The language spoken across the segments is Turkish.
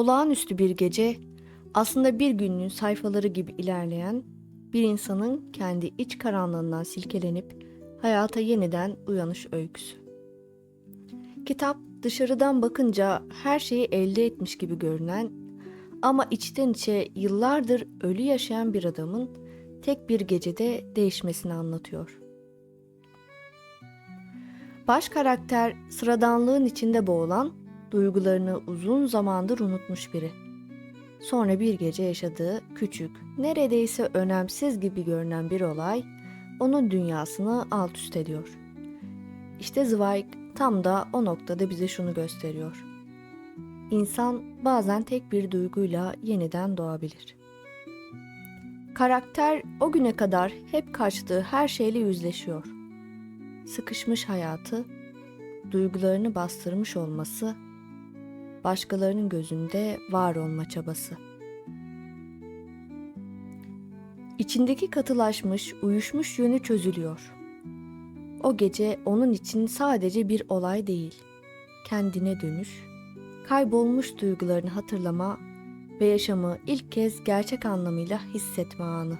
Olağanüstü bir gece aslında bir günlüğün sayfaları gibi ilerleyen bir insanın kendi iç karanlığından silkelenip hayata yeniden uyanış öyküsü. Kitap dışarıdan bakınca her şeyi elde etmiş gibi görünen ama içten içe yıllardır ölü yaşayan bir adamın tek bir gecede değişmesini anlatıyor. Baş karakter sıradanlığın içinde boğulan, duygularını uzun zamandır unutmuş biri. Sonra bir gece yaşadığı küçük, neredeyse önemsiz gibi görünen bir olay onun dünyasını alt üst ediyor. İşte Zweig tam da o noktada bize şunu gösteriyor. İnsan bazen tek bir duyguyla yeniden doğabilir. Karakter o güne kadar hep kaçtığı her şeyle yüzleşiyor. Sıkışmış hayatı, duygularını bastırmış olması, başkalarının gözünde var olma çabası. İçindeki katılaşmış, uyuşmuş yönü çözülüyor. O gece onun için sadece bir olay değil, kendine dönüş, kaybolmuş duygularını hatırlama ve yaşamı ilk kez gerçek anlamıyla hissetme anı.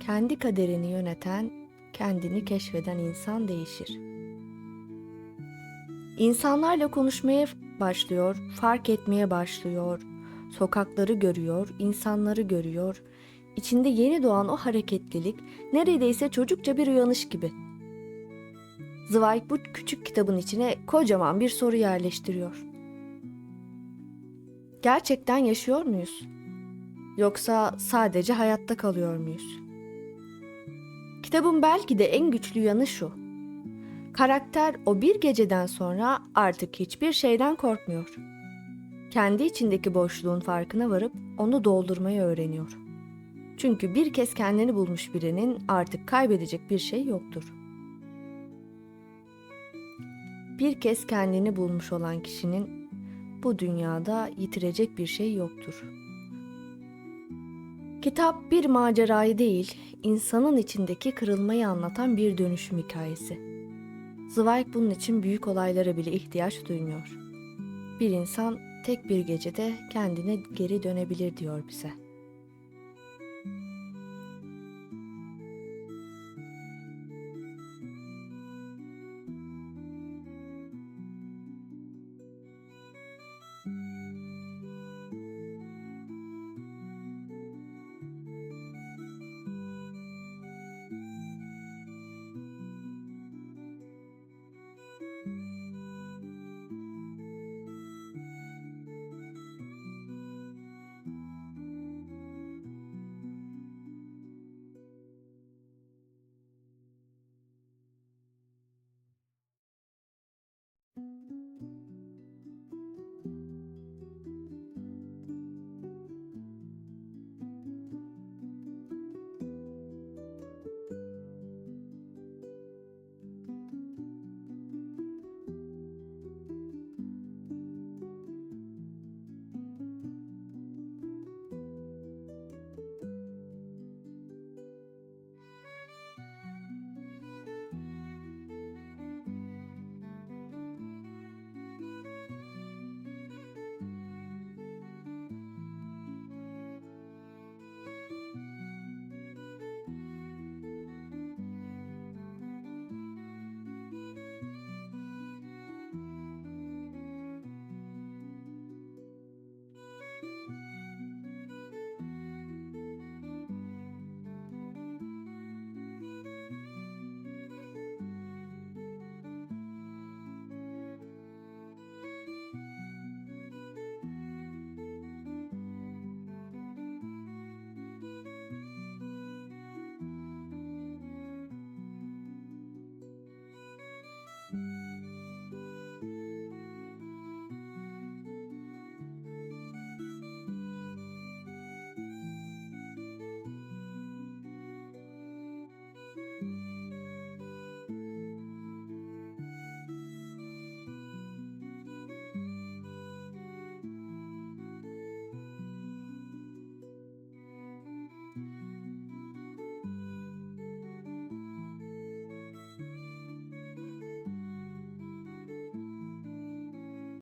Kendi kaderini yöneten, kendini keşfeden insan değişir. İnsanlarla konuşmaya başlıyor, fark etmeye başlıyor, sokakları görüyor, insanları görüyor. İçinde yeni doğan o hareketlilik neredeyse çocukça bir uyanış gibi. Zweig bu küçük kitabın içine kocaman bir soru yerleştiriyor. Gerçekten yaşıyor muyuz? Yoksa sadece hayatta kalıyor muyuz? Kitabın belki de en güçlü yanı şu. Karakter o bir geceden sonra artık hiçbir şeyden korkmuyor. Kendi içindeki boşluğun farkına varıp onu doldurmayı öğreniyor. Çünkü bir kez kendini bulmuş birinin artık kaybedecek bir şey yoktur. Bir kez kendini bulmuş olan kişinin bu dünyada yitirecek bir şey yoktur. Kitap bir macerayı değil, insanın içindeki kırılmayı anlatan bir dönüşüm hikayesi. Zweig bunun için büyük olaylara bile ihtiyaç duymuyor. Bir insan tek bir gecede kendine geri dönebilir diyor bize.